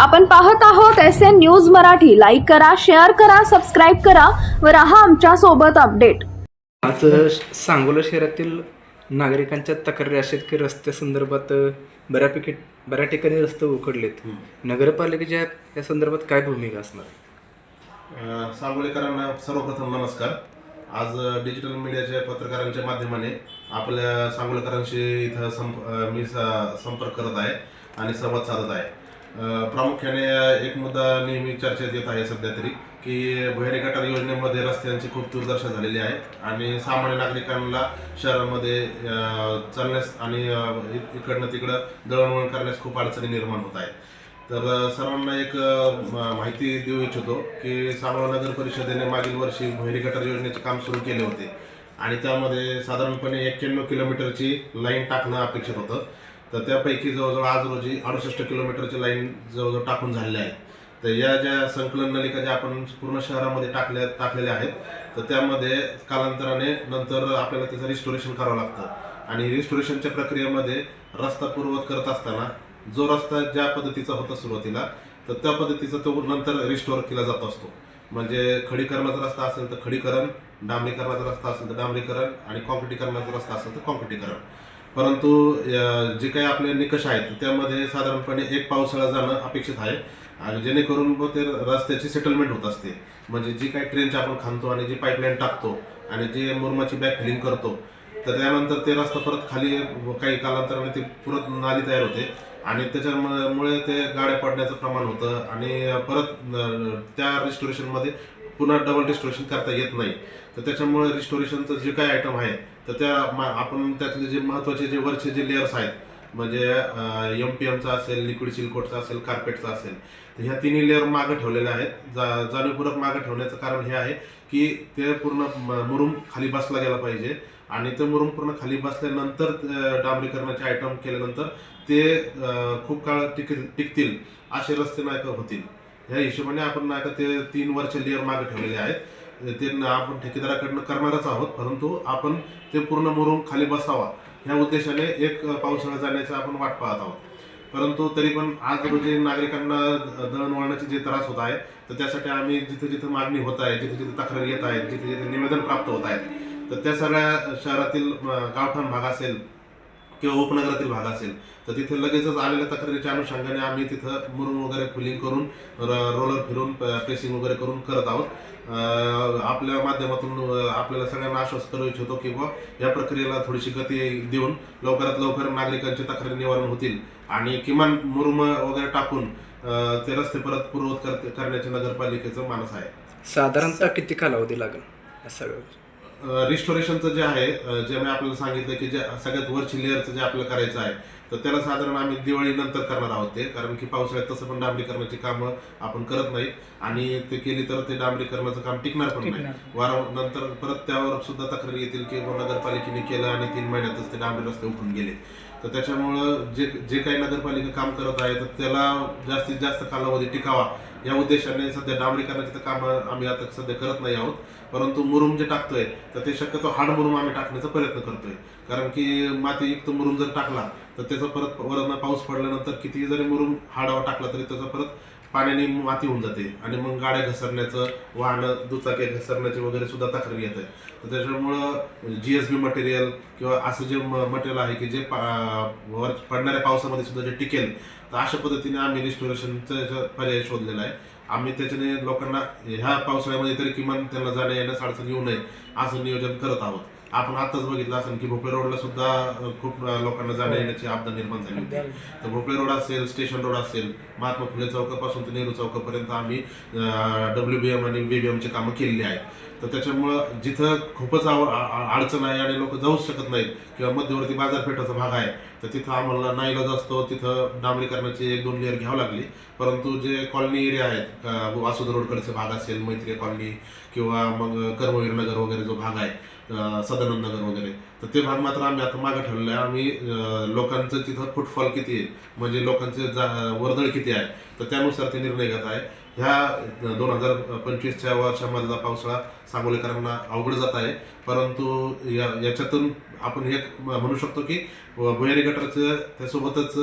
आपण पाहत आहोत S N news Marathi. Like करा शेअर करा सबस्क्राईब करा व राहा आमच्यासोबत अपडेट आज सांगोला शहरातील नागरिकांच्या तक्रारी अशा आहेत की रस्त्यासंदर्भात बऱ्यापैकी बऱ्या ठिकाणी रस्ते उकडलेत नगरपालिकेच्या या संदर्भात काय भूमिका असणार? सांगोलेकरांना सर्वप्रथम नमस्कार. आज डिजिटल मीडियाच्या पत्रकारांच्या माध्यमाने आपल्या सांगोलेकरांशी इथं संप मी स- संपर्क करत आहे आणि संवाद साधत आहे. प्रामुख्याने एक मुद्दा नेहमी चर्चेत येत आहे सध्या तरी की भुयारी गटार योजनेमध्ये रस्त्यांची खूप दुर्दशा झालेली आहे आणि सामान्य नागरिकांना शहरामध्ये चालण्यास आणि इकडनं तिकडं दळणवळण करण्यास खूप अडचणी निर्माण होत आहेत. तर सर्वांना एक माहिती देऊ इच्छितो की सांगोला नगर परिषदेने मागील वर्षी भुयारी गटार योजनेचे काम सुरू केले होते आणि त्यामध्ये साधारणपणे एक्क्याण्णव किलोमीटरची लाईन टाकणं अपेक्षित होतं. तर त्यापैकी जवळजवळ आज रोजी अडुसष्ट किलोमीटरची लाईन जवळजवळ टाकून झालेल्या आहे. तर या ज्या संकलन नलिका ज्या आपण पूर्ण शहरामध्ये टाकल्या टाकलेल्या आहेत तर त्यामध्ये कालांतराने नंतर आपल्याला त्याचं रिस्टोरेशन करावं लागतं. आणि रिस्टोरेशनच्या प्रक्रियेमध्ये रस्ता पूर्वत करत असताना जो रस्ता ज्या पद्धतीचा होता सुरुवातीला तर त्या पद्धतीचा तो नंतर रिस्टोर केला जात असतो. म्हणजे खडीकरणाचा रस्ता असेल तर खडीकरण डांबरीकरणाचा रस्ता असेल तर डांबरीकरण आणि कॉन्क्रिटीकरणाचा रस्ता असेल तर कॉन्क्रिटीकरण परंतु जे काही आपले निकष आहेत त्यामध्ये साधारणपणे एक पावसाळा जाणं अपेक्षित आहे. आणि जेणेकरून मग ते रस्त्याची सेटलमेंट होत असते. म्हणजे जी काही ट्रेनची आपण खाणतो आणि जी पाईपलाईन टाकतो आणि जे मुरमाची बॅग फिलिंग करतो तर त्यानंतर ते रस्ता परत खाली काही कालांतराने ते परत नाली तयार होते. आणि त्याच्यामुळे ते गाड्या पडण्याचं प्रमाण होतं आणि परत त्या रिस्टोरेशनमध्ये पुन्हा डबल रिस्टोरेशन करता येत नाही. तर त्याच्यामुळे रिस्टोरेशनचं जे काही आयटम आहे तर त्या मा- आपण त्यातले जे महत्त्वाचे जे वरचे जे लेअर्स आहेत म्हणजे एम पी एमचा असेल लिक्विड सिल्कोटचा असेल कार्पेटचा असेल तर ह्या तिन्ही लेअर मागं ठेवलेल्या आहेत. जा जाणीवपूर्वक मागं ठेवण्याचं कारण हे आहे की ते पूर्ण म- मुरुम खाली बसला गेला पाहिजे आणि ते मुरुम पूर्ण खाली बसल्यानंतर डांबरीकरणाचे आयटम केल्यानंतर ते खूप काळ टिक टिकतील असे रस्ते नायका होतील. ह्या हिशोबाने आपण नाही का ते तीन वरचे लेअर मागे ठेवलेले आहेत. ते आपण ठेकेदाराकडनं करणारच आहोत परंतु आपण ते पूर्ण मुरुम खाली बसावा. ह्या उद्देशाने एक पावसाळा जाण्याचा आपण वाट पाहत आहोत. परंतु तरी पण आज रोजी नागरिकांना दळणवळणाचे जे त्रास होत आहे तर त्यासाठी आम्ही जिथे जिथे मागणी होत आहे जिथे जिथे तक्रारी येत आहेत जिथे जिथे निवेदन प्राप्त होत आहेत तर त्या सगळ्या शहरातील गावठाण भाग असेल किंवा उपनगरातील भाग असेल तर तिथे लगेचच आलेल्या तक्रारीच्या अनुषंगाने आम्ही तिथं मुरुम वगैरे फुलिंग करून र- रोलर फिरून प्रेसिंग वगैरे करून करत आहोत. आपल्या माध्यमातून आपल्याला सगळ्यांना आश्वस्त करू इच्छितो की बुवा या प्रक्रियेला थोडीशी गती देऊन लवकरात लवकर नागरिकांची तक्रारी निवारण होतील. आणि किमान मुरुम वगैरे टाकून ते रस्ते परत पूर्वत कर- करण्याचे नगरपालिकेचं मानस आहे. साधारणतः किती कालावधी लागेल सगळं रिस्टोरेशनचं जे आहे जे मी आपल्याला सांगितलं की जे सगळ्यात वरची लेअरचं जे आपल्याला करायचं आहे तर त्याला साधारण आम्ही दिवाळी नंतर करणार आहोत ते. कारण की पावसाळ्यात तसं पण डांबरीकरणाची कामं आपण करत नाही आणि ते केली तर ते डांबरीकरणाचं काम टिकणार पण नाही. वारं नंतर परत त्यावर सुद्धा तक्रारी येतील की नगरपालिकेने केलं आणि तीन महिन्यातच ते डांबरी रस्ते उठून गेले. तर त्याच्यामुळं जे जे काही नगरपालिका काम करत आहे तर त्याला जास्तीत जास्त कालावधी टिकावा या उद्देशाने सध्या डांबरीकरणाची तर कामं आम्ही आता सध्या करत नाही आहोत. परंतु मुरुम जे टाकतोय तर ते शक्यतो हाड मुरुम आम्ही टाकण्याचा प्रयत्न करतोय. कारण की मातीयुक्त मुरुम जर टाकला तर त्याचा परत वरनं पाऊस पडल्यानंतर कितीही जरी मुरुम हाडावर टाकला तरी त्याचा परत पाण्याने माती होऊन जाते. आणि मग गाड्या घसरण्याचं वाहनं दुचाकी घसरण्याचे वगैरे सुद्धा तक्रारी येत आहे तर त्याच्यामुळं जी एस बी मटेरियल किंवा असं जे मटेरियल आहे की जे पा- वर पडणाऱ्या पावसामध्ये सुद्धा जे टिकेल तर अशा पद्धतीने आम्ही रिस्टोरेशनचा पर्याय शोधलेला आहे. आम्ही त्याच्याने लोकांना ह्या पावसाळ्यामध्ये तरी किमान त्यांना जाण्या येण्यास अडचण येऊ नये असं नियोजन करत आहोत. आपण आताच बघितलं असेल की भोपळे रोडला सुद्धा खूप लोकांना जाण्या येण्याची आपदा निर्माण झाली होती. तर भोपळे रोड असेल स्टेशन रोड असेल महात्मा फुले चौकापासून ते नेहरू चौकापर्यंत आम्ही डब्ल्यू बी एम आणि बी बी एमची कामं केलेली आहेत. तर त्याच्यामुळं जिथं खूपच आव अडचण आहे आणि लोक जाऊच शकत नाहीत किंवा मध्यवर्ती बाजारपेठाचा भाग आहे तर तिथं आम्हाला नाईलाज असतो तिथं डांबरीकरणाची एक दोन लेअर घ्यावं लागली. परंतु जे कॉलनी एरिया आहेत वासुद रोडकडचे भाग असेल मैत्री कॉलनी किंवा मग कर्मवीर नगर वगैरे जो भाग आहे सदानंद नगर वगैरे तर ते भाग मात्र आम्ही आता मागं ठरलो आहे. आम्ही लोकांचं तिथं फुटफॉल किती आहे? म्हणजे लोकांचे जा वर्दळ किती आहे? तर त्यानुसार ते निर्णय घेत आहे. ह्या दोन हजार पंचवीसच्या वर्षामधला पावसाळा सांगोलेकरांना अवघड जात आहे. परंतु या याच्यातून आपण एक म्हणू शकतो की भुयारी गटारचं त्यासोबतच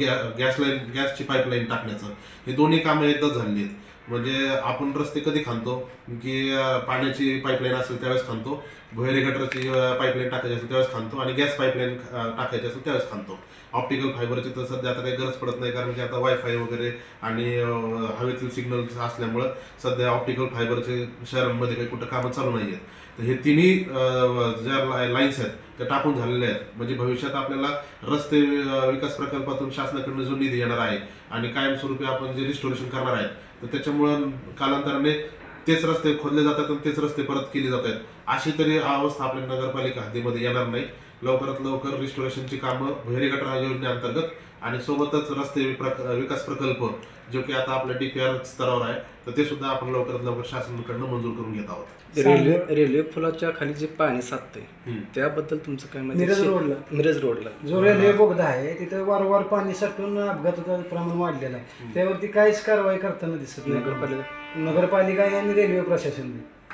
गॅ गॅस लाईन गॅसची पाईपलाईन टाकण्याचं हे दोन्ही कामं एकदा झालेली आहेत. म्हणजे आपण रस्ते कधी खाणतो की पाण्याची पाईपलाईन असेल त्यावेळेस खांतो भुयारी गटरची पाईपलाईन टाकायची असेल त्यावेळेस खाणतो आणि गॅस पाईपलाईन टाकायची असेल त्यावेळेस खाणतो ऑप्टिकल फायबरची तर सध्या आता काही गरज पडत नाही कारण की आता वायफाय वगैरे आणि हवेतील सिग्नल असल्यामुळं सध्या ऑप्टिकल फायबरचे शहरांमध्ये काही कुठं कामं चालू नाही आहेत तर हे तिन्ही ज्या लाईन्स आहेत त्या टाकून झालेल्या आहेत. म्हणजे भविष्यात आपल्याला रस्ते विकास प्रकल्पातून शासनाकडून जो निधी येणार आहे आणि कायमस्वरूपी आपण जे रिस्टोरेशन करणार आहे तर त्याच्यामुळं कालांतराने तेच रस्ते खोदले जातात आणि तेच रस्ते परत केले जात आहेत. अशी तरी अवस्था आपल्या नगरपालिका हद्दीमध्ये येणार नाही. लवकरात लवकर रिस्टोरेशनची कामं भुयारी गटार योजनेअंतर्गत आणि सोबतच रस्ते विकास प्रकल्प जो की आता आपल्या डीपीआर स्तरावर आहे तर ते सुद्धा आपण लवकरात लवकर शासनाकडनं मंजूर करून घेत आहोत. रेल्वे रेल्वे पुलाच्या खाली जे पाणी साचते हम्म. त्याबद्दल तुमचं काय मत आहे? मिरज रोडला. मिरज रोडला. जो रेल्वे बोगदा आहे तिथं वारंवार पाणी साठून अपघाताचं प्रमाण वाढलेलं आहे. त्यावरती काहीच कारवाई करताना दिसत नाही. नगरपालिका नगरपालिका आणि रेल्वे प्रशासन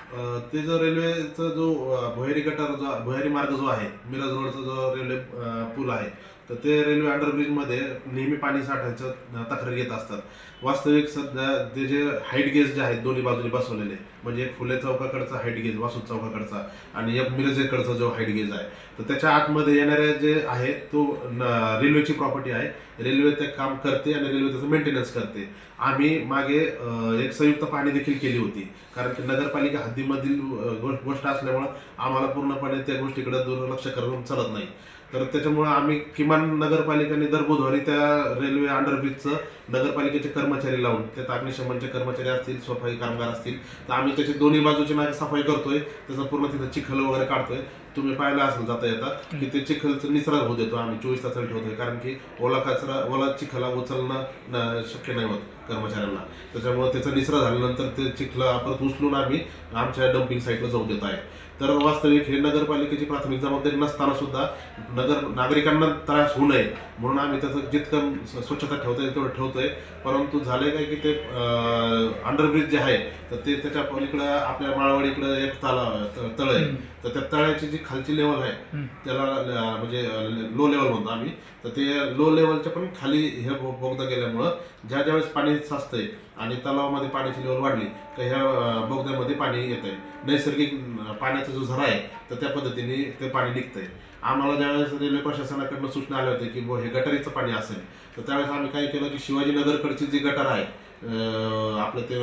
अं, ते जो रेल्वेचा जो अं, भुयारी गटार जो भुयारी मार्ग जो आहे मिरज रोडचा जो रेल्वे अं, पूल आहे तर ते रेल्वे अंडरब्रिजमध्ये नेहमी पाणी साठायचं तक्रार येत असतात. वास्तविक सध्या ते जे हाईट गेज जे आहेत दोन्ही बाजूने बसवलेले म्हणजे एक फुले चौकाकडचा हाईट गेज वासू चौकाकडचा आणि एक मिरजेकडचा जो हाईट गेज आहे. तर त्याच्या आतमध्ये येणाऱ्या जे आहे तो रेल्वेची प्रॉपर्टी आहे. रेल्वे ते काम करते आणि रेल्वे त्याचं मेंटेनन्स करते. आम्ही मागे एक संयुक्त पाहणी देखील केली होती. कारण की नगरपालिका हद्दीमधील गोष्ट असल्यामुळं आम्हाला पूर्णपणे त्या गोष्टीकडे दुर्लक्ष करून चालत नाही. तर त्याच्यामुळं आम्ही किमान नगरपालिकेने दर बुधवारी त्या रेल्वे अंडरब्रिजचं नगरपालिकेचे कर्मचारी लावून त्यात अग्निशमनचे कर्मचारी असतील सफाई कामगार असतील तर आम्ही त्याची दोन्ही बाजूची मागे सफाई करतोय त्याचं पूर्ण तिथं चिखल वगैरे काढतोय. तुम्ही पाहिलं असेल जाता येता की ते चिखलचं निसरा होऊ देतो आम्ही चोवीस तासाला ठेवतोय कारण की ओला कचरा ओला चिखला उचलणं शक्य नाही होत कर्मचाऱ्यांना. त्याच्यामुळे त्याचा निसरा झाल्यानंतर ते चिखला परत उचलून आम्ही आमच्या डम्पिंग साईटला जाऊ देत आहे. तर वास्तविक हे नगरपालिकेची प्राथमिक जबाबदारी नसताना सुद्धा नगर नागरिकांना त्रास होऊ नये. म्हणून आम्ही त्याचं जितकं स्वच्छता ठेवता येईल तेवढं ठेवतोय. परंतु झालंय काय की ते अंडरब्रिज जे आहे तर ते त्याच्या पलीकडं आपल्या माळवाडीकडं एक तला तळ आहे. तर त्या तळ्याची जी खालची लेवल आहे त्याला म्हणजे लो लेवल म्हणतो आम्ही. तर ते लो लेवलच्या पण खाली हे बोगदा गेल्यामुळं ज्या ज्यावेळेस पाणी साचतंय आणि तलावामध्ये पाण्याची लेवल वाढली तर ह्या बोगद्यामध्ये पाणी येत आहे नैसर्गिक पाण्याचा जो झरा आहे तर त्या पद्धतीने ते पाणी निघतंय. आम्हाला ज्यावेळेस रेल्वे प्रशासनाकडनं सूचना आल्या होत्या की हे गटारीचं पाणी असेल. तर त्यावेळेस आम्ही काय केलं की शिवाजीनगरकडची जी गटार आहे आपलं ते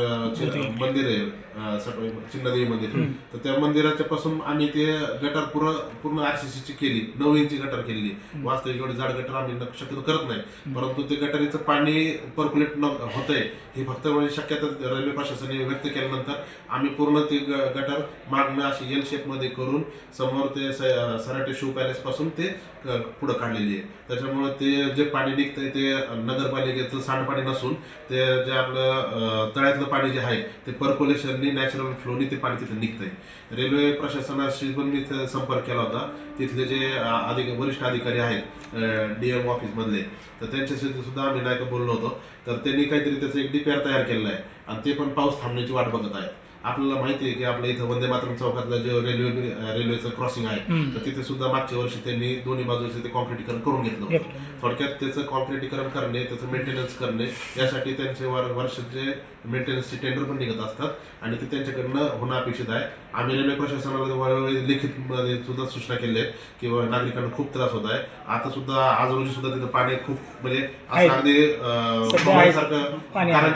मंदिर आहे अं, सप- चिन्नदेवी मंदिर तर त्या मंदिराच्या पासून आम्ही ते गटार पूर्ण पूर्ण आरसीसीची केली. नऊ इंची गटार केलेली वास्तविक एवढी जाड गटार आम्ही शक्यतो करत नाही. परंतु ते गटारीचं पाणी पर्क्युलेट न होतंय ही फक्त म्हणजे शक्यता रेल्वे प्रशासनाने व्यक्त केल्यानंतर आम्ही पूर्ण ते गटार मागणं अशी एल शेपमध्ये करून समोर ते सराटे शू पॅलेस पासून ते पुढं काढलेली आहे. त्याच्यामुळे ते जे पाणी निघतंय ते नगरपालिकेचं सांडपाणी नसून ते जे आपलं तळ्यातलं पाणी जे आहे ते पर्क्युलेशननी नॅचरल फ्लोनी ते पाणी तिथे निघतंय. रेल्वे प्रशासनाशी पण मी संपर्क केला होता. तिथले जे अधिक वरिष्ठ अधिकारी आहेत डी एम ऑफिसमधले तर त्यांच्याशी सुद्धा आम्ही नाही का बोललो होतो. तर त्यांनी काहीतरी त्याचं एक डीपीआर तयार केलेलं आहे. आणि ते पण पाऊस थांबण्याची वाट बघत आहेत. आपल्याला माहिती आहे की आपल्या इथं वंदे मातरम चौकातलं जे रेल्वे रेल्वेचं क्रॉसिंग आहे तर तिथे सुद्धा मागच्या वर्षी त्यांनी दोन्ही बाजूचे ते कॉन्क्रिटीकरण करून घेतलं होतं थोडक्यात त्याचं कॉन्क्रिटीकरण करणे त्याचं मेंटेनन्स करणे यासाठी त्यांचे वर वर्षाचे मेंटेनन्सचे टेंडर पण निघत असतात आणि ते त्यांच्याकडनं होणं अपेक्षित आहे आम्ही रेल्वे प्रशासनाला वेळोवेळी लिखित सुद्धा सूचना केल्या आहेत की नागरिकांना खूप त्रास होत आहे आता सुद्धा आज रोजी सुद्धा तिथं पाणी खूप म्हणजे आहे. असं अगदी आहे. पाणी आहे.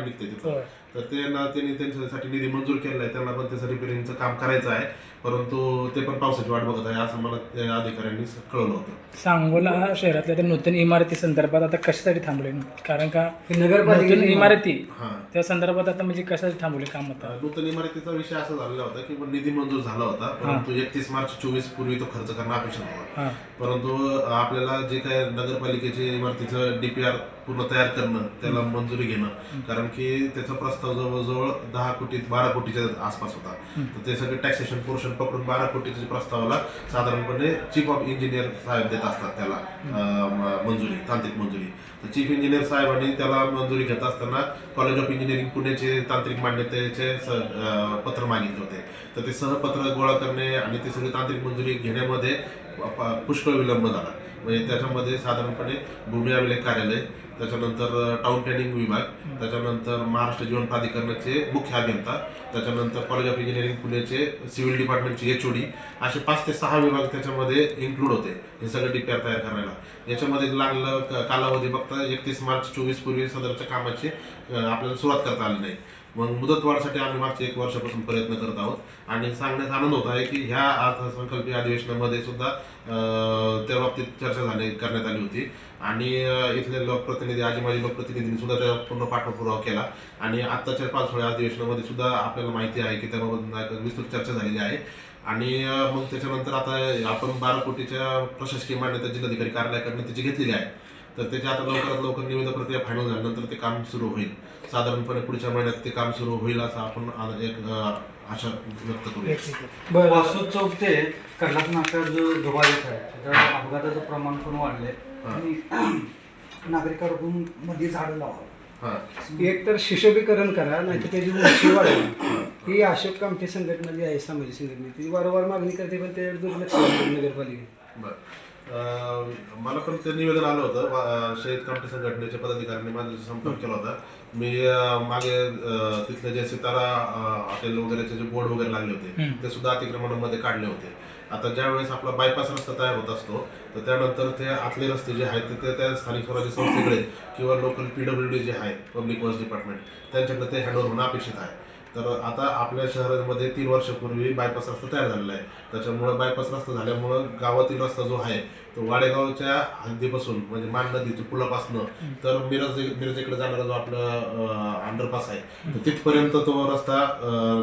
निघते तिथं. तर ते ना त्यांनी त्यांच्यासाठी निधी मंजूर केलेला आहे. त्यांना पण त्याचं रिपेअरिंगचं काम करायचं आहे. परंतु ते पण पावसाची वाट बघत आहे असं मला त्या अधिकाऱ्यांनी कळवलं होतं. सांगोला शहरातल्या त्या नूतन इमारती संदर्भात आता कशासाठी थांबले? कारण का नूतन इमारती हां. त्या संदर्भात आता म्हणजे कशासाठी थांबले काम आता? नूतन इमारतीचा विषय असा झालेला होता की निधी मंजूर झाला होता. परंतु एकतीस मार्च चोवीस पूर्वी तो खर्च करणं अपेक्षित होता परंतु आपल्याला जे काय नगरपालिकेचे इमारतीचं डीपीआर पूर्ण तयार करणं त्याला मंजुरी घेणं. कारण की त्याचा प्रस्ताव जवळजवळ दहा कोटी बारा कोटीच्या आसपास होता. तर ते सगळे टॅक्सेशन पोर्शन पकडून बारा कोटीच्या प्रस्तावाला साधारणपणे चीफ ऑफ इंजिनियर साहेब देत असतात त्याला मंजुरी तांत्रिक मंजुरी. तर चीफ इंजिनियर साहेबांनी त्याला मंजुरी घेत असताना कॉलेज ऑफ इंजिनिअरिंग पुण्याचे तांत्रिक मान्यतेचे पत्र मागितले होते. तर ते सहपत्र गोळा करणे आणि ते सगळी तांत्रिक मंजुरी घेण्यामध्ये पुष्कळ विलंब झाला. म्हणजे त्याच्यामध्ये साधारणपणे भूमी अभिलेख कार्यालय त्याच्यानंतर टाउन प्लॅनिंग विभाग त्याच्यानंतर महाराष्ट्र जीवन प्राधिकरणाचे मुख्य अभियंता त्याच्यानंतर कॉलेज ऑफ इंजिनिअरिंग पुण्याचे सिव्हिल डिपार्टमेंटचे एच असे पाच ते सहा विभाग त्याच्यामध्ये इन्क्लूड होते हे सगळं डीपीआर तयार करायला. याच्यामध्ये लागलं कालावधी फक्त एकतीस मार्च चोवीस पूर्वी सदरच्या कामाची आपल्याला सुरुवात करता आली नाही. मग मुदतवाढसाठी आम्ही मागच्या एक वर्षापासून प्रयत्न करत आहोत. आणि सांगण्यात आनंद होत आहे की ह्या अर्थसंकल्पीय अधिवेशनामध्ये सुद्धा त्या बाबतीत चर्चा झाली करण्यात आली होती. आणि इथले लोकप्रतिनिधी आजी माजी लोकप्रतिनिधींनी सुद्धा त्या पूर्ण पाठपुरावा केला. आणि आत्ताच्या पाचवड्या अधिवेशनामध्ये सुद्धा आपल्याला माहिती आहे की त्याबाबत विस्तृत चर्चा झालेली आहे. आणि मग त्याच्यानंतर आता आपण बारा कोटीच्या प्रशासकीय मान्यता जिल्हाधिकारी कार्यालयाकडनं त्याची घेतलेली आहे. तर त्याच्या आता लवकरात लवकर निविदा प्रक्रिया फायनल झाल्यानंतर ते काम सुरू होईल. साधारणपणे पुढच्या महिन्यात ते काम सुरू होईल असं आपण आ- एक अं, आशा व्यक्त करूया बरं. वासू चौक ते कर्नाटक नाका जो दुवा येत आहे त्याच्या अपघाताचं प्रमाण पण वाढलंय. आणि नागरिकांकडून मध्ये झाडं लावा. हां. एक तर शिशोभीकरण करा नाही तर त्याची उंची वाढवा. ही अशोक कामठी संघटना जी आहे सामाजिक संघटना. ती वारंवार मागणी करते पण ते दुर्लक्ष करते नगरपालिकेत. बरं. मला पण ते निवेदन आलं होतं वा- शहीद कमिटी संघटनेच्या पदाधिकाऱ्यांनी माझ्याशी संपर्क केला होता. मी अं, मागे अं, तिथले जे सितारा अं, हॉटेल वगैरेचे जे बोर्ड वगैरे लागले होते ते सुद्धा अतिक्रमणामध्ये काढले होते. आता ज्या वेळेस आपला बायपास रस्ता तयार होत असतो तर त्यानंतर ते आतले रस्ते जे आहेत ते- ते त्या स्थानिक स्वराज्य संस्थेकडे किंवा लोकल पीडब्ल्यू डी जे आहे पब्लिक वर्क्स डिपार्टमेंट त्यांच्याकडे ते हँडओव्हर होणं अपेक्षित आहे. तर आता आपल्या शहरामध्ये तीन वर्षापूर्वी बायपास रस्ता तयार झालेला आहे. त्याच्यामुळं बायपास रस्ता झाल्यामुळं गावातील रस्ता जो आहे तो वाडेगावच्या हद्दीपासून म्हणजे मान नदीच्या पुलापासनं तर मिरज मिरजेकडे जाणारा जो आपला अंडरपास आहे तर तिथपर्यंत तो रस्ता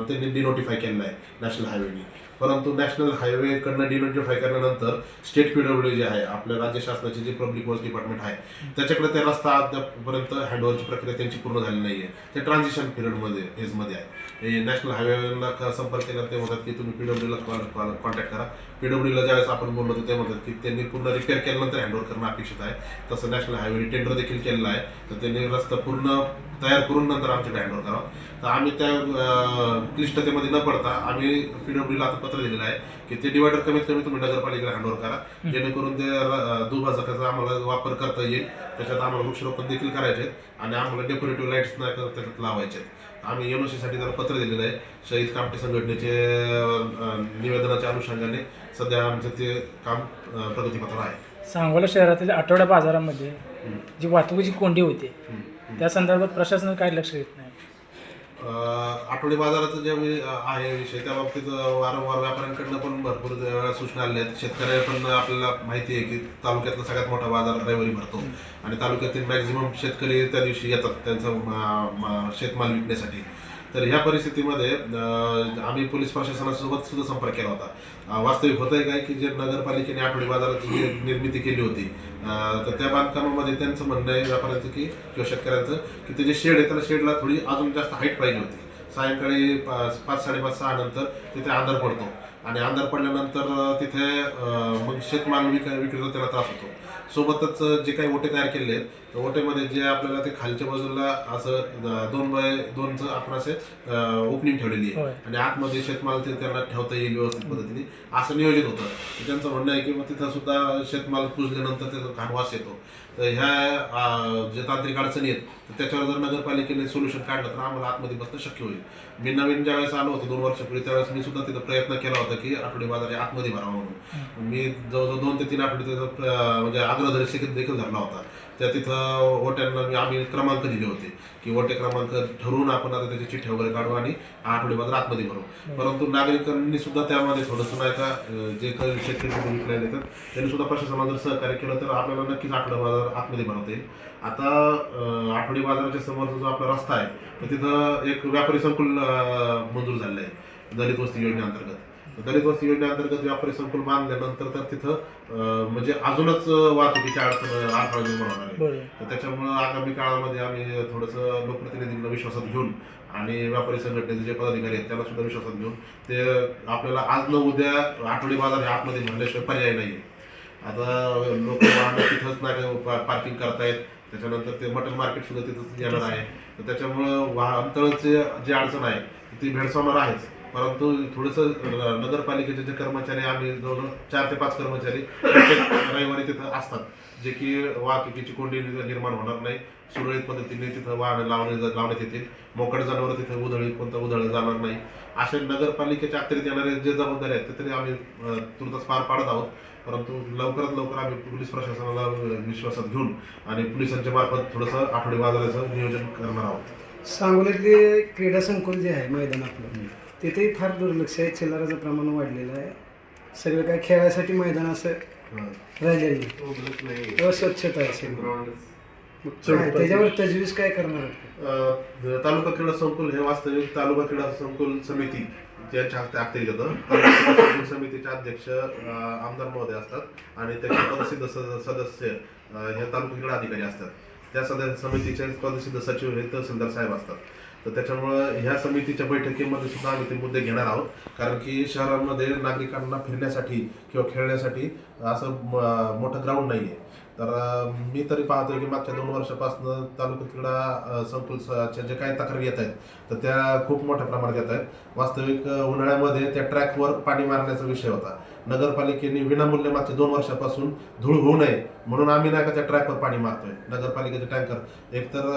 त्यांनी डिनोटिफाय केलेला आहे नॅशनल हायवेनी परंतु नॅशनल हायवेकडनं डिनोटिफाय केल्यानंतर स्टेट पीडब्ल्यू जे आहे आपल्या राज्य शासनाचे जे पब्लिक वर्क डिपार्टमेंट आहे त्याच्याकडे ते रस्ता अद्यापपर्यंत हँडओव्हरची प्रक्रिया त्यांची पूर्ण झाली नाही आहे ते ट्रान्झिशन पिरियडमध्ये फेजमध्ये आहे. नॅशनल हायवेला संपर्क केला ते म्हणतात की तुम्ही पीडब्ल्यूला कॉन्टॅक्ट करा. पीडब्ल्यूला ज्यावेळेस आपण बोललो होतो ते म्हणतात की त्यांनी पूर्ण रिपेअर केल्यानंतर हँडओव्हर करणं अपेक्षित आहे. तसं नॅशनल हायवे टेंडर देखील केलेलं आहे. तर त्यांनी रस्ता पूर्ण तयार करून नंतर आमच्याकडे हँडओव्हर करावं. तर आम्ही त्या क्लिष्टतेमध्ये न पडता आम्ही पीडब्ल्यूला आता पत्र दिलेलं आहे की ते डिवायडर कमीत कमी तुम्ही नगरपालिकेला हँडओव्हर करा. जेणेकरून ते अं, दुभाजकाचा आम्हाला वापर करता येईल. त्याच्यात आम्हाला वृक्षारोपण देखील करायचे आहेत आणि आम्हाला डेकोरेटिव्ह लाईट्स नाही का त्याच्यात लावायचे आहेत. आम्ही एनसाठी त्याला पत्र दिलेलं आहे. शहीद कामटे संघटनेचे निवेदनाच्या अनुषंगाने सध्या आमचं ते काम प्रगतीपथावर आहे. सांगोला शहरातील आठवड्या बाजारामध्ये जी वाहतुकीची कोंडी होते त्या संदर्भात प्रशासन काय लक्ष देत नाही? आठवडी बाजाराचं जे आहे विषय त्या बाबतीत वारंवार व्यापाऱ्यांकडनं पण भरपूर वेळा सूचना आल्या आहेत. शेतकऱ्या पण आपल्याला माहिती आहे की तालुक्यातला सगळ्यात मोठा बाजार रविवारी भरतो. आणि तालुक्यातील मॅक्झिमम शेतकरी त्या दिवशी येतात त्यांचा शेतमाल विकण्यासाठी. तर ह्या परिस्थितीमध्ये आम्ही पोलीस प्रशासनासोबत सुद्धा संपर्क केला होता. वास्तविक होत आहे काय की जे नगरपालिकेने आठवडी बाजाराची जी निर्मिती केली होती तर त्या बांधकामामध्ये त्यांचं म्हणणं आहे व्यापाऱ्यांचं की किंवा शेतकऱ्यांचं की ते जे शेड आहे त्याला शेडला थोडी अजून जास्त हाईट पाहिजे होती. सायंकाळी पाच पाच साडेपाच सहा नंतर तिथे अंधार पडतो. आणि अंधार पडल्यानंतर तिथे मग शेतमाल विक विक्रीला त्याला त्रास होतो. सोबतच जे काही ओटे तयार केले आहेत ओटेमध्ये जे आपल्याला ते खालच्या बाजूला असं दोन बाय दोनचं आपण असे ओपनिंग ठेवलेली आहे. आणि आतमध्ये शेतमाल ते त्यांना ठेवता येईल व्यवस्थित पद्धतीने. असं नियोजित होतं. त्यांचं म्हणणं आहे की मग तिथं सुद्धा शेतमाल पुजल्यानंतर त्याचा घाण वास येतो. तर ह्या जे तांत्रिक अडचणी आहेत तर त्याच्यावर जर नगरपालिकेने सोल्युशन काढलं तर आम्हाला आतमध्ये बसणं शक्य होईल. मी नवीन ज्यावेळेस आलो होतो दोन वर्षापूर्वी त्यावेळेस मी सुद्धा तिथं प्रयत्न केला होता की आठवडी बाजार आतमध्ये भरावा म्हणून. मी जवळजवळ दोन ते तीन आठवडे त्याचा म्हणजे आग्रह देखील धरला होता. त्या तिथं ओट्यांना मी आम्ही क्रमांक दिले होते. की ओटे क्रमांक ठरवून आपण आता त्याची चिठ्ठी वगैरे काढू आणि आठवडे बाजार आतमध्ये भरू. परंतु नागरिकांनी सुद्धा त्यामध्ये थोडंसं नाही का जे काही शेतकरी कुठे विकले येतात त्यांनी सुद्धा प्रशासनाला जर सहकार्य केलं तर आपल्याला नक्कीच आठवडे बाजार आतमध्ये भरवता येईल. आता आठवडी बाजाराच्या समोरचा जो आपला रस्ता आहे तर तिथं एक व्यापारी संकुल मंजूर झालेलं आहे दलित वस्ती योजनेअंतर्गत. दलित वस्ती योजनेअंतर्गत व्यापारी संकुल बांधल्यानंतर तर तिथं म्हणजे अजूनच वाहतुकीच्या अडचण अडथळा निर्माण होणार आहे. तर त्याच्यामुळं आगामी काळामध्ये आम्ही थोडंसं लोकप्रतिनिधींना विश्वासात घेऊन आणि व्यापारी संघटनेचे जे पदाधिकारी आहेत त्यांना सुद्धा विश्वासात घेऊन ते आपल्याला आज न उद्या आठवडी बाजार हे आतमध्ये भरल्याशिवाय पर्याय नाही आहे आता लोक वाहनं तिथंच नाही पार्किंग करतायत. त्याच्यानंतर ते मटन मार्केट सुद्धा तिथंच येणार आहे. तर त्याच्यामुळं वाहनतळचे जे अडचण आहे ती भेडसावणार आहेच. परंतु थोडंसं नगरपालिकेचे जे कर्मचारी आम्ही जवळ चार ते पाच कर्मचारी प्रत्येक रविवारी तिथं असतात जे की वाहतुकीची कोंडी निर्माण होणार नाही. सुरळीत पद्धतीने तिथं वाहनं लावणे लावण्यात येतील. मोकड जनावर तिथं उधळी कोणतं उधळलं जाणार नाही. असे नगरपालिकेच्या अखत्यारीत येणारे जे जबाबदारी आहेत ते तरी आम्ही तुर्तास पार पाडत आहोत. परंतु लवकरात लवकर आम्ही पोलीस प्रशासनाला विश्वासात घेऊन आणि पोलिसांच्या मार्फत थोडंसं आठवडी बाजाराचं नियोजन करणार आहोत. सांगोलीतले क्रीडा संकुल जे आहे मैदान आपलं तिथेही फार दुर्लक्ष आहे. चिल्लाराचं प्रमाण वाढलेलं आहे. सगळं काय खेळायसाठी मैदान असं राहिलेलं नाही. अस्वच्छता काय, त्याच्यावर तजवीज काय करणार तालुका क्रीडा संकुल हे वास्तविक तालुका क्रीडा संकुल समिती ज्यांच्या हस्ते अखत्यारीत येतं समितीचे अध्यक्ष आमदार महोदय असतात आणि त्याचे पदसिद्ध सदस्य हे तालुका क्रीडा अधिकारी असतात. त्या सदस्य समितीचे पदसिद्ध सचिव हे तहसीलदार साहेब असतात. तर त्याच्यामुळं ह्या समितीच्या बैठकीमध्ये सुद्धा आम्ही ते मुद्दे घेणार आहोत. कारण की शहरांमध्ये नागरिकांना फिरण्यासाठी किंवा खेळण्यासाठी असं मोठं ग्राउंड नाही आहे तर मी तरी पाहतोय की मागच्या दोन वर्षापासून तालुका क्रीडा संकुलच्या जे काही तक्रारी येत आहेत तर त्या खूप मोठ्या प्रमाणात येत आहेत. वास्तविक उन्हाळ्यामध्ये त्या ट्रॅकवर पाणी मारण्याचा विषय होता. नगरपालिकेने विनामूल्य मागच्या दोन वर्षापासून धूळ होऊ नये म्हणून आम्ही नाही का त्या ट्रॅकवर पाणी मारतोय. नगरपालिकेचे टँकर एकतर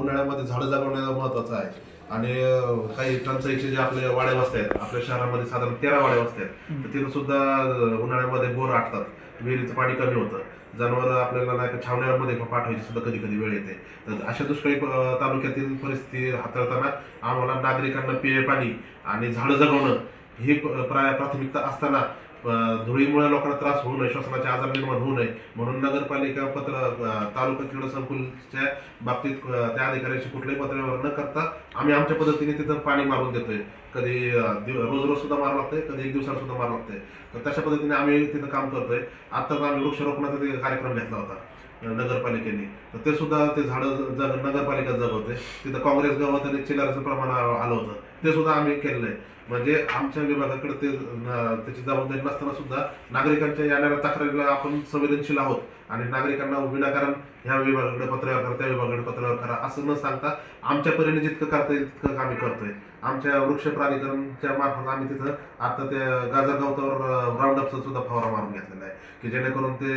उन्हाळ्यामध्ये झाडं जगवणं महत्त्वाचं आहे. आणि काही टंचाईचे जे आपले वाड्या वस्त्या आहेत आपल्या शहरामध्ये साधारण तेरा वाड्या वस्त्या आहेत तर तिथं सुद्धा उन्हाळ्यामध्ये बोर आटतात. विहिरीचं पाणी कमी होतं. जनावर आपल्याला नाही छावण्यामध्ये पाठवायची सुद्धा कधी कधी वेळ येते. तर अशा दुष्काळी तालुक्यातील परिस्थिती हाताळताना आम्हाला नागरिकांना पेय पाणी आणि झाडं जगवणं ही प्राय प्राथमिकता असताना धुळीमुळे लोकांना त्रास होऊ नये श्वसनाचे आजार निर्माण होऊ नये म्हणून नगरपालिका पत्र तालुका क्रीडा संकुलच्या बाबतीत त्या अधिकाऱ्यांशी कुठल्याही पत्रावर न करता आम्ही आमच्या पद्धतीने तिथं पाणी मारून देतोय. कधी रोज रोज सुद्धा मारावं लागतंय कधी एक दिवसाला सुद्धा मारावं लागतंय. तर तशा पद्धतीने आम्ही तिथं काम करतोय. आत्ताच आम्ही वृक्षारोपणाचा ते कार्यक्रम घेतला होता नगरपालिकेने. तर ते सुद्धा ते झाडं जग नगरपालिका जगवते. तिथं काँग्रेस गवत आणि चिलाराचं प्रमाण आलं होतं. ते सुद्धा आम्ही केलेलं आहे. म्हणजे आमच्या विभागाकडे ते त्याची जबाबदारी नसताना सुद्धा नागरिकांच्या येणाऱ्या तक्रारीला आपण संवेदनशील आहोत आणि नागरिकांना विनाकारण ह्या विभागाकडे पत्रावर करा त्या विभागाकडे पत्रावर करा असं न सांगता आमच्या परीने जितकं करता येईल तितकं आम्ही करतोय. आमच्या वृक्ष प्राधिकरणच्या मार्फत आम्ही तिथं आता त्या गाजर गवतावर राऊंडअपचा सुद्धा फवारा मारून घेतलेला आहे. की जेणेकरून ते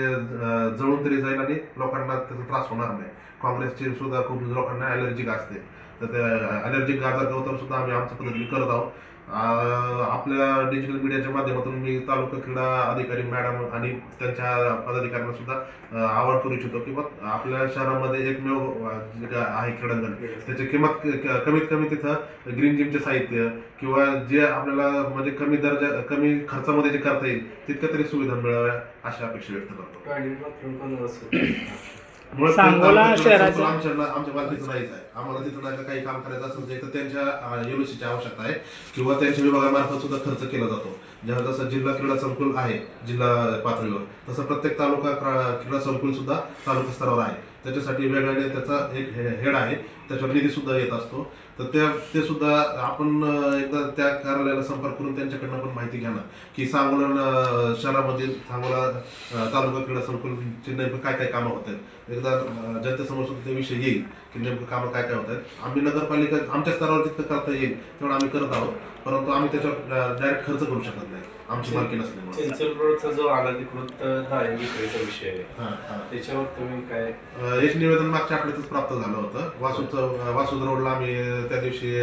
जळून तरी जाईल आणि लोकांना त्याचा त्रास होणार नाही. काँग्रेसची सुद्धा खूप लोकांना ॲलर्जिक असते. तर त्या ॲलर्जिक गाजर गवतावर सुद्धा आम्ही आमच्या पद्धतीने करत आहोत. आपल्या डिजिटल मीडियाच्या माध्यमातून मी तालुका क्रीडा अधिकारी मॅडम आणि त्यांच्या पदाधिकाऱ्यांना सुद्धा आवाहन करू इच्छितो की बा आपल्या शहरामध्ये एकमेव आहे क्रीडांगण त्याची किंमत कमीत कमी तिथं ग्रीन जिमचे साहित्य किंवा जे आपल्याला म्हणजे कमी दर्जा कमी खर्चामध्ये जे करता येईल तितक्या तरी सुविधा मिळाव्या अशी अपेक्षा व्यक्त करतो. सांगोला शहराचं- आमच्या बालकीचं नाहीच आहे. आम्हाला तिथं नाही का काही काम करायचं असेल तर त्यांच्या युनिव्हर्सिटीची आवश्यकता आहे. किंवा त्यांच्या विभागामार्फत सुद्धा खर्च केला जातो. जेव्हा जसं जिल्हा क्रीडा संकुल आहे जिल्हा पातळीवर तसं प्रत्येक तालुका क्रा- क्रीडा संकुल सुद्धा तालुका स्तरावर आहे. त्याच्यासाठी वेगळ्याने त्याचा एक हेड आहे. त्याच्यावर निधी सुद्धा येत असतो. तर त्या ते सुद्धा आपण एकदा त्या कार्यालयाला संपर्क करून त्यांच्याकडनं पण माहिती ना की सांगोला अं, शहरामधील सांगोला तालुका क्रीडा संकुलचे नेमकं काय काय कामं होत आहेत. एकदा जनतेसमोर सुद्धा ते विषय येईल की नेमकं कामं काय काय होत आहेत आम्ही नगरपालिका आमच्या स्तरावर जितकं करता येईल तेवढं आम्ही करत आहोत. परंतु आम्ही त्याच्यावर डायरेक्ट खर्च करू शकत नाही. आमची मालकी नसल्यामुळे. चिंचल रोडचा जो अनधिकृत धान्य विक्रीचा विषय आहे. त्याच्यावर तुम्ही काय एक निवेदन मागच्या आठवड्यातच प्राप्त झालं होतं. वासूचं वासूद रोडला आम्ही त्या दिवशी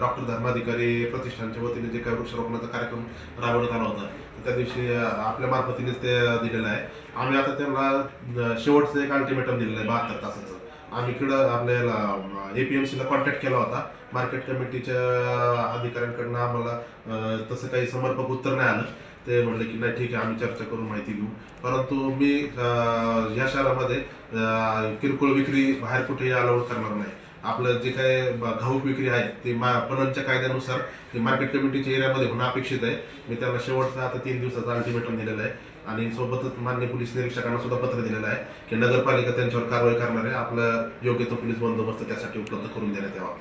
डॉक्टर धर्माधिकारी प्रतिष्ठानच्या वतीने जे काही वृक्षारोपणाचा कार्यक्रम राबवण्यात आला होता त्या दिवशी आपल्या मार्फतीनेच ते दिलेलं आहे. आम्ही आता त्यांना शेवटचं एक अल्टिमेटम दिलेलं आहे बहात्तर तासाचं. आम्ही इकडं आपल्याला एपीएमसीला कॉन्टॅक्ट केला होता. मार्केट कमिटीच्या अधिकाऱ्यांकडनं आम्हाला तसं काही समर्पक उत्तर नाही आलं. ते म्हणले की नाही ठीक आहे आम्ही चर्चा करून माहिती घेऊ. परंतु मी या शहरामध्ये किरकोळ विक्री बाहेर कुठेही अलाउड करणार नाही. आपलं जे काय घाऊक विक्री आहे ते मा पणनच्या कायद्यानुसार ते मार्केट कमिटीच्या एरियामध्ये होणं अपेक्षित आहे. मी त्यांना शेवटचा आता तीन दिवसाचा अल्टिमेटम दिलेला आहे. आणि सोबतच मान्य पोलीस निरीक्षकांना सुद्धा पत्र दिलेलं आहे की नगरपालिका त्यांच्यावर कारवाई करणार आहे आपलं योग्य तो पोलीस बंदोबस्त त्यासाठी उपलब्ध करून देण्यात यावा.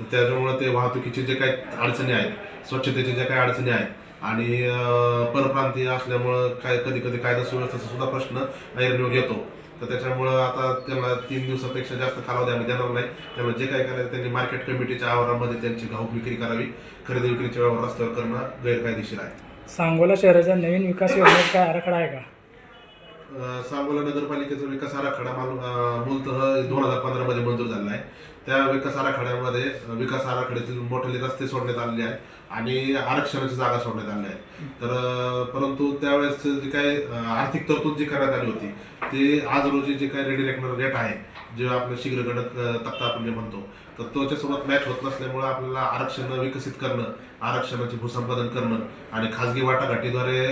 त्याच्यामुळे ते वाहतुकीचे जे काही अडचणी आहेत स्वच्छतेचे ज्या काही अडचणी आहेत आणि परप्रांतीय असल्यामुळं काय कधी कधी कायदा सुव्यवस्थेचा सुद्धा प्रश्न ऐरणीवर येतो. तर त्याच्यामुळं आता त्यांना तीन दिवसापेक्षा जास्त कालावधी आम्ही देणार नाही. त्यामुळे जे काय करायचं त्यांनी मार्केट कमिटीच्या आवारामध्ये त्यांची घाऊक विक्री करावी. खरेदी विक्रीच्या व्यवहार रस्त्यावर करणं गैरकायदेशीर आहे. सांगोला शहराचा नवीन विकास योजनेत काय आराखडा आहे का? सांगोला नगरपालिकेचा विकास आराखडा मूलतः दोन हजार पंधरा मध्ये मंजूर झाला आहे. त्या विकास आराखड्यामध्ये विकास आराखड्यातील मोठे रस्ते सोडण्यात आलेले आहेत. आणि आरक्षणाची जागा सोडण्यात आली आहे. तर परंतु त्यावेळेस जे काही आर्थिक तरतूद जी करण्यात आली होती ते आज रोजी जे काही रेडी रेकनर रेट आहे जे आपलं शीघ्र गणक तक्ता आपण जे म्हणतो तर त्याच्यासोबत मॅच होत नसल्यामुळे आपल्याला आरक्षण विकसित करणं आरक्षणाचे भूसंपादन करणं आणि खाजगी वाटाघाटीद्वारे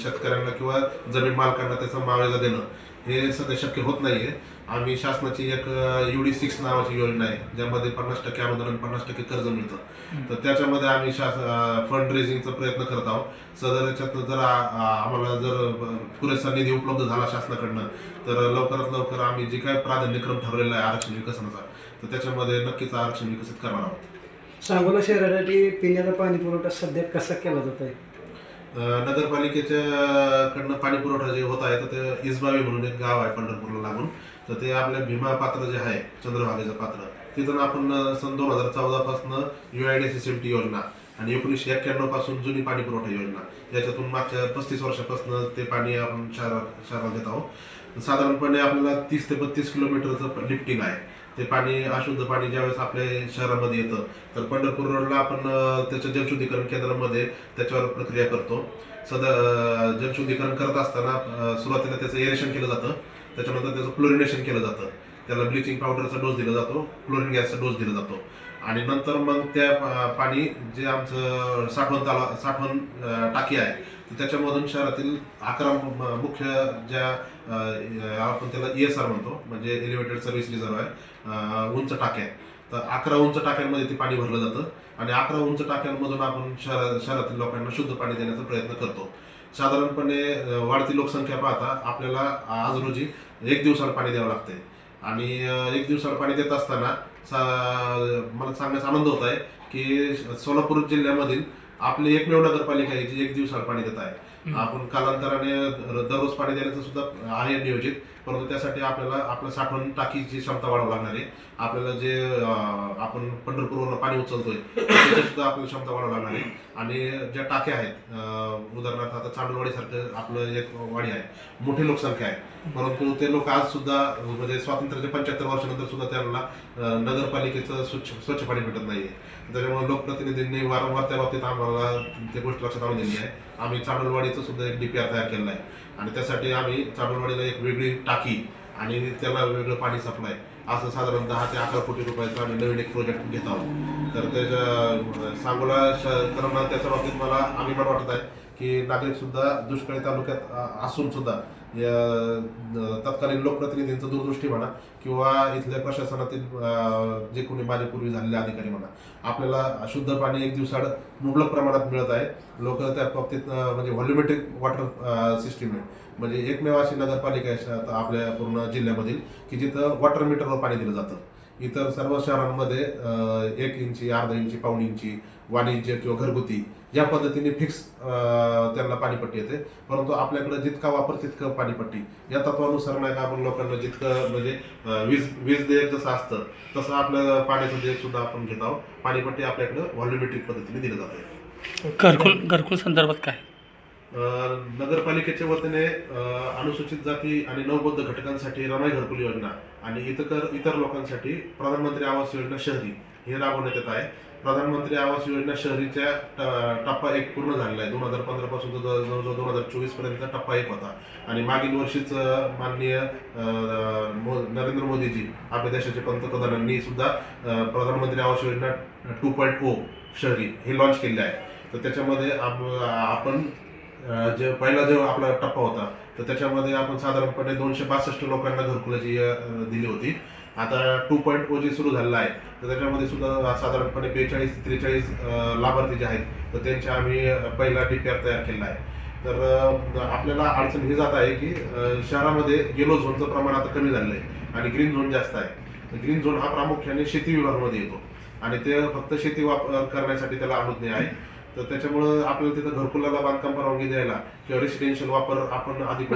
शेतकऱ्यांना किंवा जमीन मालकांना त्याचा मावेजा देणं हे सध्या शक्य होत नाहीये. आम्ही शासनाची एक युडी सिक्स नावाची योजना आहे ज्यामध्ये पन्नास टक्के अनुदान पन्नास टक्के कर्ज मिळतं. तर त्याच्यामध्ये आम्ही शास फंड रेझिंगचा प्रयत्न करत आहोत. सदर याच्यातनं जर आम्हाला जर पुरेसा निधी उपलब्ध झाला शासनाकडनं तर लवकरात लवकर आम्ही जे काय प्राधान्यक्रम ठरवलेला आहे आरक्षण विकसनाचा तर त्याच्यामध्ये नक्कीच आरक्षण विकसित करणार आहोत. सांगोला शहरासाठी पिण्याचा पाणी पुरवठा सध्या कसा केला जात आहे नगरपालिकेच्या कडनं पाणी पुरवठा जे होत आहे तर ते इसबावी म्हणून एक गाव आहे पंढरपूरला लागून. तर ते आपल्या भीमा पात्र जे आहे चंद्रभागेचं पात्र तिथून आपण सन दोन हजार चौदा पासून युआयडीसीसीएमटी योजना आणि एकोणीसशे एक्क्याण्णवपासून जुनी पाणी पुरवठा योजना याच्यातून मागच्या पस्तीस वर्षापासून ते पाणी आपण शहरात शहरात देत आहोत. साधारणपणे आपल्याला तीस ते बत्तीस किलोमीटरचं लिफ्टिंग आहे. ते पाणी अशुद्ध पाणी ज्यावेळेस आपल्या शहरामध्ये येतं तर पंढरपूर रोडला आपण त्याच्या जलशुद्धीकरण केंद्रामध्ये त्याच्यावर प्रक्रिया करतो. सदा जलशुद्धीकरण करत असताना सुरुवातीला त्याचं एरेशन केलं जातं त्याच्यानंतर त्याचं क्लोरिनेशन केलं जातं. त्याला ब्लिचिंग पावडरचा डोस दिला जातो क्लोरिन गॅसचा डोस दिला जातो. आणि नंतर मग त्या पाणी जे आमचं साठवण ताला साठवण टाकी आहे त्याच्यामधून शहरातील अकरा मुख्य ज्या आपण त्याला ई एस आर म्हणतो म्हणजे एलिव्हेटेड सर्व्हिस रिझर्व आहे उंच टाक्या तर अकरा उंच टाक्यांमध्ये ते पाणी भरलं जातं आणि अकरा उंच टाक्यांमधून आपण शहरा शहरातील लोकांना शुद्ध पाणी देण्याचा प्रयत्न करतो. साधारणपणे वाढती लोकसंख्या पाहता आपल्याला आज रोजी एक दिवसाला पाणी द्यावं लागते आणि एक दिवसाला पाणी देत असताना सा- मला सांगण्याचा आनंद होत आहे की सोलापूर जिल्ह्यामधील आपली एकमेव नगरपालिका आहे जी एक दिवसाला पाणी देत आहे. आपण कालांतराने दर- दररोज पाणी देण्याचं सुद्धा आहे नियोजित. परंतु त्यासाठी आपल्याला आपलं साठवण टाकीची क्षमता वाढवावी लागणार आहे. आपल्याला जे आपण पंढरपूरवरून पाणी उचलतोय त्याची सुद्धा आपल्याला क्षमता वाढवावी लागणार आहे. आणि ज्या टाक्या आहेत उदाहरणार्थ आता चांडोलवाडीसारखं आपलं एक वाडी आहे मोठी लोकसंख्या आहे. परंतु ते लोक आज सुद्धा म्हणजे स्वातंत्र्याच्या पंच्याहत्तर वर्षानंतर सुद्धा त्यांना नगरपालिकेचं स्वच्छ स्वच्छ पाणी भेटत नाहीये. त्याच्यामुळे लोकप्रतिनिधींनी वारंवार त्या बाबतीत आम्हाला ते गोष्ट लक्षात आणून दिली आहे. आम्ही चांडोलवाडीचं सुद्धा एक डीपीआर तयार केलेला आहे. आणि त्यासाठी आम्ही चांडोलवाडीला एक वेगळी टाकी आणि त्याला वेगळं पाणी सप्लाय असं साधारण दहा ते अकरा कोटी रुपयाचा आम्ही नवीन एक प्रोजेक्ट घेत आहोत. तर त्याच्या सांगोला शहरांना त्याच्या बाबतीत मला अभिमान वाटत आहे की नागरिकसुद्धा दुष्काळी तालुक्यात असूनसुद्धा तत्कालीन लोकप्रतिनिधींचं दूरदृष्टी म्हणा किंवा इथल्या प्रशासनातील जे कोणी माझे पूर्वी झालेले अधिकारी म्हणा आपल्याला शुद्ध पाणी एक दिवसाड मुबलक प्रमाणात मिळत आहे. लोक त्या बाबतीत म्हणजे व्हॉल्युमेट्रिक वॉटर सिस्टीम आहे. म्हणजे एकमेव अशी नगरपालिका आहे आता आपल्या पूर्ण जिल्ह्यामधील की जिथं वॉटर मीटरवर पाणी दिलं जातं. इतर सर्व शहरांमध्ये एक इंची अर्धा इंची पाऊण इंची वाणिज्य किंवा घरगुती या पद्धतीने फिक्स त्यांना पाणीपट्टी येते. परंतु आपल्याकडे जितका वापर तितकं पाणीपट्टी. या तत्वानुसार नाही का आपण लोकांना जितकं म्हणजे वीज वीज देयक जसं असतं तसं आपल्या पाण्याचं देयक सुद्धा आपण घेत आहोत. पाणीपट्टी आपल्याकडे व्हॉल्युमेट्रिक पद्धतीने दिलं जाते. घरकुल घरकुल संदर्भात काय? नगरपालिकेच्या वतीने अनुसूचित जाती आणि नवबद्ध घटकांसाठी रमाई घरकुल योजना आणि इतर इतर लोकांसाठी प्रधानमंत्री आवास योजना शहरी हे राबवण्यात येत आहे. प्रधानमंत्री आवास योजना शहरीच्या ट- टप्पा एक पूर्ण झालेला आहे. दोन हजार पंधरा पासून तर जवळजवळ दोन हजार चोवीसपर्यंत टप्पा एक होता. आणि मागील वर्षीच माननीय मो- नरेंद्र मोदीजी आपल्या देशाचे पंतप्रधानांनी सुद्धा प्रधानमंत्री Awas Yojana two point O शहरी हे लॉन्च केले आहे. तर त्याच्यामध्ये आप- आपण जे पहिला जो आपला टप्पा होता तर त्याच्यामध्ये आपण साधारणपणे दोनशे बासष्ट लोकांना घरकुलाची दिली होती. आता टू पॉईंट ओ जी सुरू झालेला आहे. तर त्याच्यामध्ये सुद्धा साधारणपणे बेचाळीस त्रेचाळीस लाभार्थी जे आहेत तर त्यांच्या आम्ही पहिला डी पी आर तयार केला आहे. तर आपल्याला अडचण ही जात आहे की शहरामध्ये येलो झोनचं प्रमाण आता कमी झालेलं आहे आणि ग्रीन झोन जास्त आहे. ग्रीन झोन हा प्रामुख्याने शेती विभागामध्ये येतो. आणि ते फक्त शेती वापर करण्यासाठी त्याला अनुज्ञा आहे. तर त्याच्यामुळं आपल्याला तिथं घरकुलाला बांधकाम परवानगी द्यायला किंवा रेसिडेन्शियल वापर आपण अधिक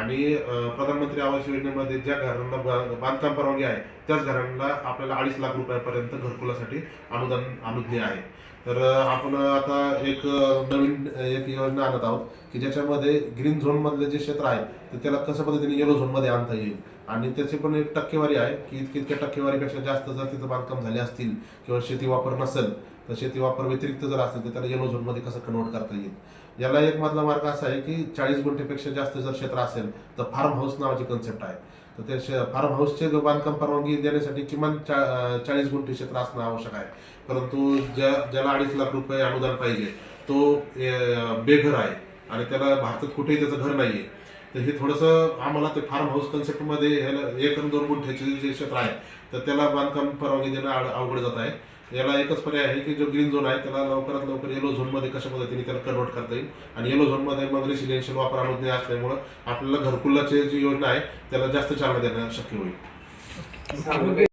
आणि प्रधानमंत्री आवास योजनेमध्ये ज्या घरांना बांधकाम परवानगी आहे त्याच घरांना आपल्याला अडीच लाख रुपयापर्यंत घरकुलासाठी अनुदान अनुज्ञ आहे. तर आपण आता एक नवीन एक योजना आणत आहोत की ज्याच्यामध्ये ग्रीन झोनमधले जे क्षेत्र आहे तर त्याला कसं पद्धतीने येलो झोनमध्ये आणता येईल? आणि त्याची पण एक टक्केवारी आहे की इतकी इतक्या टक्केवारीपेक्षा जास्त जर तिथं बांधकाम झाले असतील किंवा शेती वापर नसेल तर शेती वापर व्यतिरिक्त जर असेल तर त्याला येलो झोनमध्ये कसं कन्वर्ट करता येईल? याला एक मधला मार्ग असा आहे की चाळीस गुंठेपेक्षा जास्त जर क्षेत्र असेल तर फार्म हाऊस नावाची कन्सेप्ट आहे. तर ते फार्म हाऊसचे बांधकाम परवानगी देण्यासाठी किमान चा चाळीस गुंठे क्षेत्र असणं आवश्यक आहे. परंतु ज्या ज्याला अडीच लाख रुपये अनुदान पाहिजे तो बेघर आहे आणि त्याला भारतात कुठेही त्याचं घर नाही आहे तर हे थोडंसं आम्हाला ते फार्म हाऊस कन्सेप्टमध्ये ह्याला एक आणि दोन गुंठ्याचे जे क्षेत्र आहे तर त्याला बांधकाम परवानगी देणं अवघड जात आहे. याला एकच पर्याय आहे की जो ग्रीन झोन आहे त्याला लवकरात लवकर येलो झोनमध्ये कशा पद्धतीने त्याला कन्वर्ट करता येईल. आणि येलो झोनमध्ये मग रेसिडेन्शियल वापर अनुज्ञ असल्यामुळं आपल्याला घरकुलाची जी योजना आहे त्याला जास्त चालना देणं शक्य होईल.